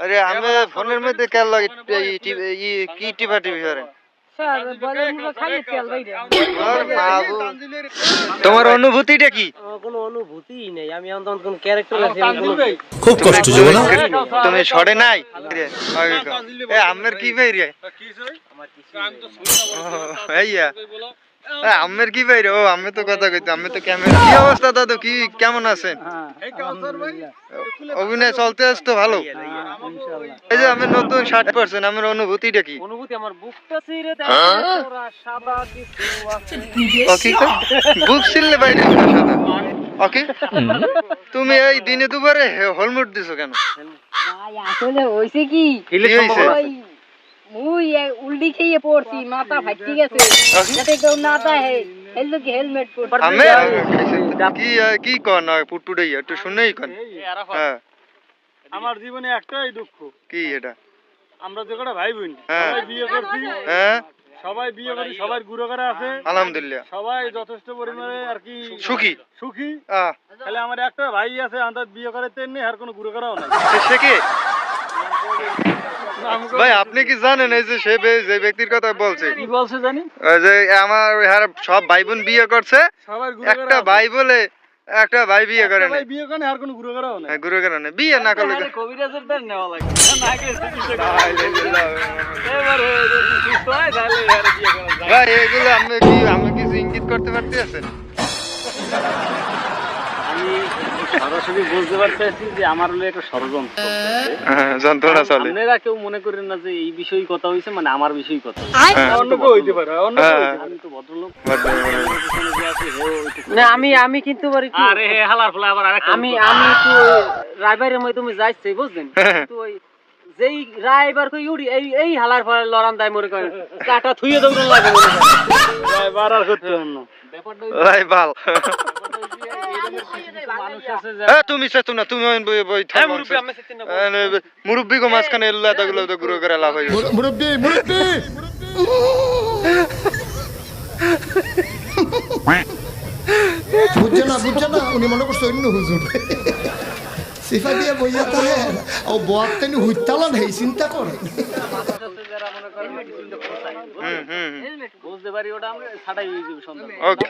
আরে আমি ফোনের মধ্যে কেন লাগে টিভি ই কি টিভা টিভি করে স্যার বলে মুখে খালি তেল বাইরে আর বাবু। তোমার অনুভূতিটা কি? আমার কোনো অনুভূতিই নেই। আমি অন্তত কোন ক্যারেক্টার আছে খুব কষ্ট জীবনা তুমি ছড়ে নাই? কও। এ আমের কি ভাই। রে? ও, এইয়া এ, আমের কি ভাই রে? ও আমি তো কথা কইতে আমি তো ক্যামেরা কি অবস্থা দাদু? কি কেমন আছেন? অভিনয় চলতে আছে তো ভালো। এই যে আমি নতুন ষাট পার্সেন্ট আমার অনুভূতিটা কি? অনুভূতি আমার বুকটা ছিঁড়ে দেয়। ওরা সাদা কিছু আছে ওকে বুক বাইরে ওকে তুমি এই দিনে দুবারে হলমুট দিছো কেন? আসলে হইছে কি? হইছে? মুই এক খেয়ে পড়ছি মাথা ফাটি গেছে। যাতে কেউ না তাহে হেললো কি হেলমেট পড়ছি আমি কি কি কন পুটপুটাই একটু শুনেই কন। হ্যাঁ। আমার জীবনে একটাই দুঃখ। কি এটা? আমরা যে কটা ভাই বোন হ্যাঁ। সবাই বিয়ে করছি। হ্যাঁ। সবাই বিয়ে করি সবার গুরু করে আছে। আলহামদুলিল্লাহ। সবাই যথেষ্ট পরিমাণে আর কি সুখী। সুখী। তাহলে আমার একটা ভাই আছে আন্দাজ বিয়ে করে তেমনি আর কোনো গুরু করাও নাই। সে কে? ভাই আপনি কি জানেন এই যে সে যে ব্যক্তির কথা বলছে? কি বলছে জানি? যে আমার হার সব ভাই বোন বিয়ে করছে। একটা ভাই বলে একটা ভাই বিয়ে করে ভাই বিয়ে করে আর কোনো গুরু করাও হ্যাঁ, গুরু করে নাই। বিয়ে না করলে কবিরাজের বের নেওয়া লাগে। না করা ভাই এগুলো আমি কি আমি কিছু ইঙ্গিত করতে পারতে আছেন আমি সরাসরি বুঝতে পারতেছি যে আমার হলো একটা ষড়যন্ত্র। হ্যাঁ, যন্ত্রণা চলে। আপনারা কেউ মনে করেন না যে এই বিষয়ে কথা হইছে মানে আমার বিষয়ে কথা হ্যাঁ। অন্য কেউ হইতে পারে অন্য কেউ হ্যাঁ। হইতে পারে। আমি তো ভদ্রলোক। না আমি আমি কিন্তু আরে হালার ফলে আবার আমি আমি রাইবারের মধ্যে তুমি যাইছে বুঝলেন ওই যেই রাইবার কই উড়ি এই এই হালার ফলে লড়ান দায় মনে করেন কাটা থুইয়ে দৌড়ন লাগে আর করতে অন্য। ব্যাপারটা হইছে, ভাই বাল ব্যাপারটা হইছে যে এইরকম কিছু কিছু মানুষ আছে যে এ তুমি সেতু না তুমি থামো মুরব্বি গো মাঝখানে এল্লা এতগুলো তো গুরু করে লাভ হইবে মুরব্বী মুরব্বী বুঝছে না বুঝছে না উনি মনে করছে অন্য হুজুর। সিফা দিয়ে বইয়া তাহলে ও বোয়ার তেনি হুইতালান হেই চিন্তা করে। মনে। বুঝতে পারি ওটা আমরা হয়ে যাবে সন্ধ্যা ওকে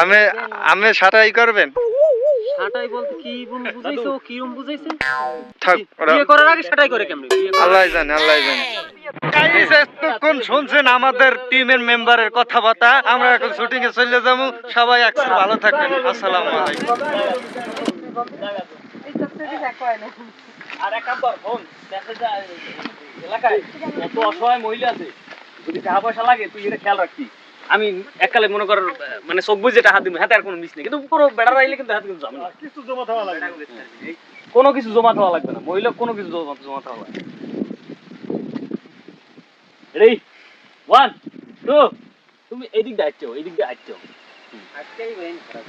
আমি আমি সাটাই করবেন। সাটাই বলতে কি বুন বুঝাইছো? কি রুম বুঝাইছে? থাক বিয়ে করার আগে সাটাই করে কেমনে? আল্লাহ জানে আল্লাহ জানে। কোন শুনছেন আমাদের টিমের মেম্বারের কথাবার্তা আমরা এখন শুটিং এ চলে যাব। সবাই একসাথে ভালো থাকবেন। আসসালামু আলাইকুম। আর এক নাম্বার ফোন যা এলাকায়। কত অসহায় মহিলা আছে। যদি টাকা পয়সা লাগে তুই এটা খেয়াল রাখবি। আমি এককালে মনে কর মানে চোখ বুঝে টাকা দিব হাতে আর কোনো মিস নেই। কিন্তু পুরো বেড়া রাইলে কিন্তু হাতে কিন্তু কিছু জমা থাকা লাগবে কোনো কিছু জমা থাকা লাগবে না। মহিলা কোনো কিছু জমা জমা থাকা লাগবে রেডি ওয়ান টু তুমি এই দিক দিয়ে আসছো এই দিক দিয়ে আসছো আজকেই খারাপ।